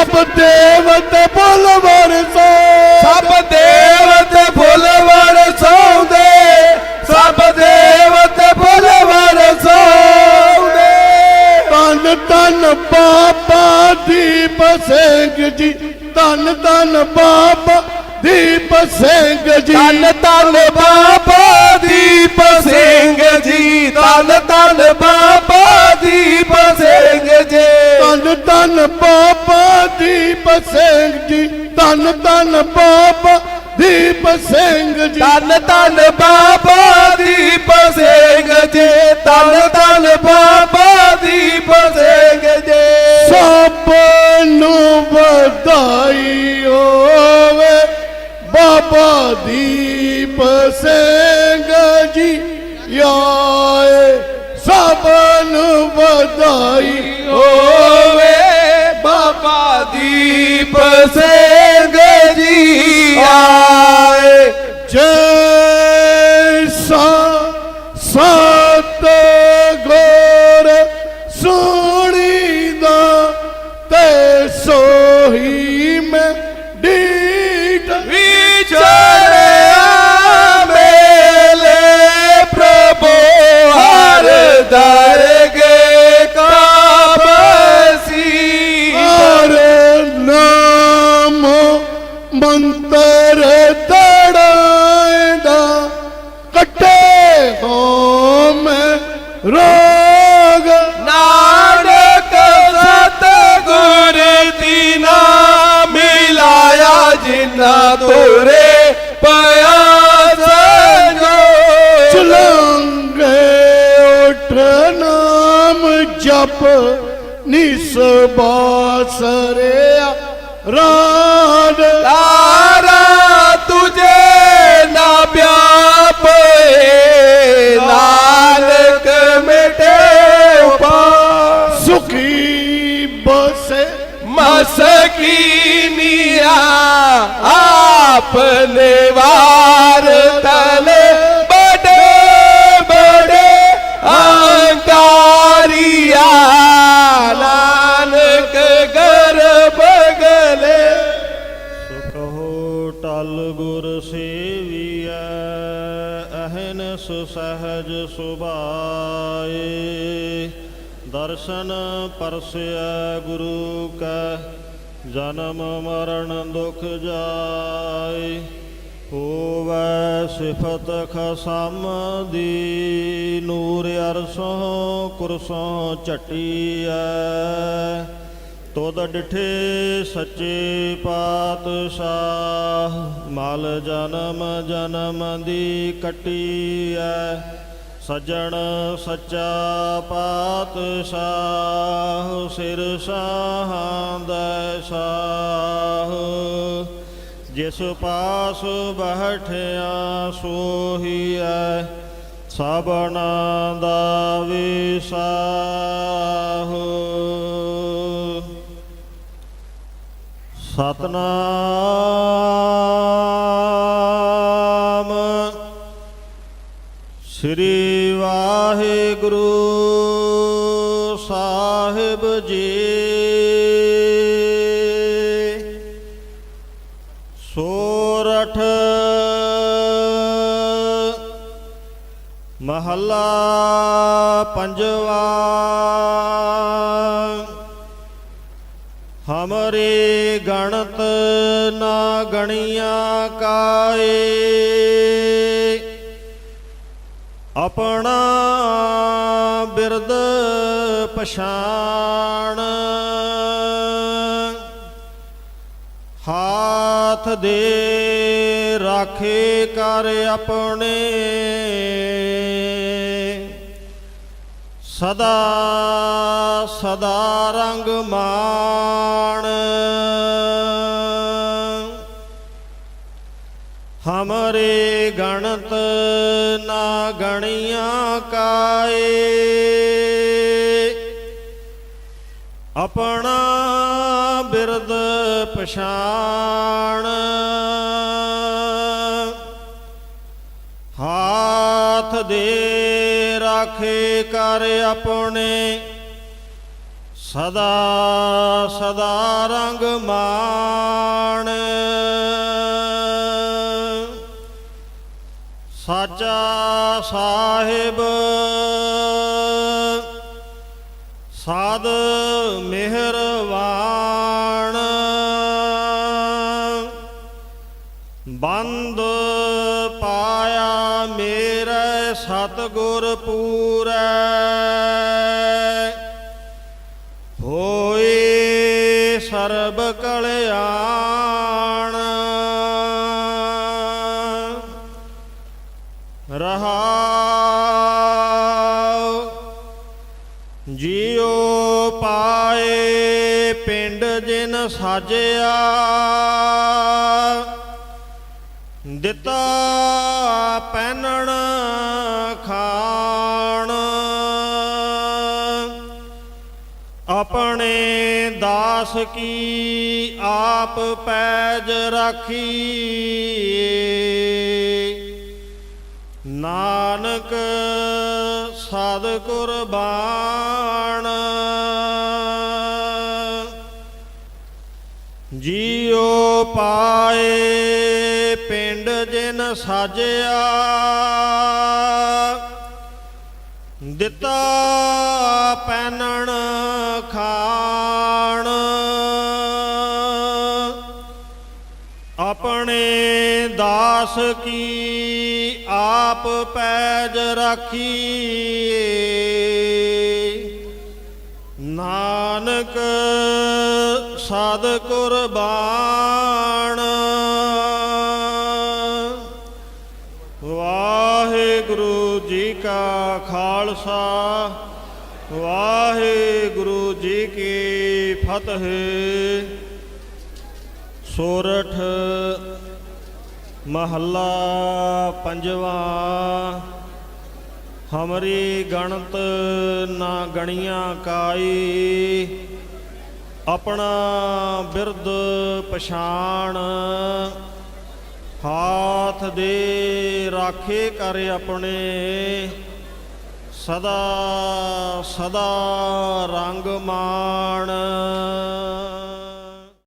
ਸਭ ਦੇਵਤ ਫੁੱਲ ਵਰਸੋ ਸਭ ਦੇਵਤ ਫੁੱਲ ਵਰਸਾਉਂਦੇ ਸਭ ਦੇਵਤ ਫੁੱਲ ਵਰਸਾਉਂਦੇ ਤਨ ਤਨ ਬਾਬਾ ਦੀਪ ਸਿੰਘ ਜੀ ਤਨ ਤਨ ਬਾਬਾ ਦੀਪ ਸਿੰਘ ਜੀ। ਤਨ ਤਨ ਬਾਬਾ ਦੀਪ ਸਿੰਘ ਜੀ ਤਨ ਤਨ ਬਾਬਾ ਦੀਪ ਸਿੰਘ ਜੀ। ਧੰਨ ਬਾਬਾ ਦੀਪ ਸਿੰਘ ਜੀ। ਧੰਨ ਧੰਨ ਬਾਬਾ ਦੀਪ ਸਿੰਘ ਜੀ। ਧੰਨ ਧੰਨ ਬਾਬਾ ਦੀਪ ਸਿੰਘ ਜੀ। ਧੰਨ ਧੰਨ ਬਾਬਾ ਦੀਪ ਸਿੰਘ ਜੀ। ਸਭ ਨੂੰ ਵਧਾਈ ਹੋਵੇ ਬਾਬਾ ਦੀਪ ਸਿੰਘ ਜੀ। ਆਏ ਸਭ ਨੂੰ ਵਧਾਈ ਜਿਨਾ ਤੋਰੇ ਪਿਆ ਸੰਜੋ ਚਲੰਗੇ ਉਠ ਨਾਮ ਜਪ ਨਿਸਬਾਸਰਿਆ ਰਾਡ ਤਾਰਾ ਤੁਝੇ ਨਾ ਵਿਆਪੇ ਨਾਨਕ ਮਿਟੇ ਉਪਾ ਸੁਖੀ ਬਸੇ ਮਸਕੀਨੀਆ ਆਪਨੇ ਵਾਰ ਤਲੇ ਬੜੇ ਬੜੇ ਅੰਕਾਰੀਆ ਨਾਨਕ ਗਰਭ ਗਲੇ ਕਹੋ ਟਲ ਗੁਰ ਸੇਵੀਐ ਅਹਨਸ ਸਹਜ ਸੁਭਾਏ ਦਰਸ਼ਨ ਪਰਸਿਐ ਗੁਰੂ ਕੈ, ਜਨਮ ਮਰਨ ਦੁਖ ਜਾਏ, ਹੋਵੈ ਸਿਫਤ ਖਸਮ ਦੀ, ਨੂਰ ਅਰਸੋਂ ਕੁਰਸੋਂ ਝਟੀਐ। ਤੋਦ ਡਿਠੇ ਸੱਚੇ ਪਾਤਸ਼ਾਹ, ਮਲ ਜਨਮ ਜਨਮ ਦੀ ਕੱਟੀ ਐ ਸਜਣ ਸੱਚਾ ਪਾਤਸ਼ਾਹ, ਸਿਰ ਸਾਹਾਂ ਸਾਹ। ਜਿਸ ਪਾਸ ਬਹਿਠਿਆ ਸੋਹੀ ਐ ਸਭਨਾ ਦਾ ਵਿਸਾਹ ਸਤਨਾਮ ਸ੍ਰੀ ਵਾਹਿਗੁਰੂ ਸਾਹਿਬ ਜੀ। ਸੋਰਠ ਮਹੱਲਾ ਪੰਜਵਾ। ਹਮਰੇ ਗਣਤ ਨਾ ਗਣੀਆਂ ਕਾਏ। ਆਪਣਾ ਬਿਰਦ ਪਛਾਣ। ਹਾਥ ਦੇ ਰਾਖੇ ਕਰ ਆਪਣੇ। ਸਦਾ ਸਦਾ ਰੰਗ ਮਾਣ। ਹਮਰੇ ਗਣਤ ਨਾ ਕਾਏ। ਆਪਣਾ ਬਿਰਦ ਪਛਾਣ। ਹਾਥ ਦੇ ਰਾਖੇ ਕਰ ਆਪਣੇ। ਸਦਾ ਸਦਾ ਰੰਗ ਮਾਣ। ਸਾਚਾ ਸਾਹਿਬ। ਸਾਧ ਮਿਹਰਵਾਨ। ਬੰਦ ਪਾਇਆ ਮੇਰੇ ਸਤਗੁਰ ਪੂਰੈ। ਰਹਾਉ ਜਿਉ ਪਾਏ ਪਿੰਡ ਜਿਨ ਸਾਜਿਆ। ਦਿੱਤਾ ਪਹਿਨਣ ਖਾਣ। ਆਪਣੇ ਦਾਸ ਕੀ ਆਪ ਪੈਜ ਰਾਖੀ ਨਾਨਕ ਸਦ ਕੁਰਬਾਨ। ਜੀਉ ਪਾਏ ਪਿੰਡ ਜਿਨ ਸਾਜਿਆ ਦਿੱਤਾ ਪੈਨਣ ਖਾਣ। ਆਪਣੇ ਦਾਸ ਕੀ ਆਪ ਪੈਜ ਰਾਖੀ ਨਾਨਕ ਸਦ ਕੁਰਬਾਨ। ਵਾਹਿਗੁਰੂ ਜੀ ਕਾ ਖਾਲਸਾ। ਵਾਹਿਗੁਰੂ ਜੀ ਕੀ ਫਤਿਹ। ਸੋਰਠ ਮਹੱਲਾ ਪੰਜਵਾ, ਹਮਰੀ ਗਣਤ ਨਾ ਗਣੀਆਂ ਕਾਈ, ਆਪਣਾ ਬਿਰਦ ਪਛਾਣ। ਹਾਥ ਦੇ ਰਾਖੇ ਕਰ ਆਪਣੇ, ਸਦਾ ਸਦਾ ਰੰਗ ਮਾਣ।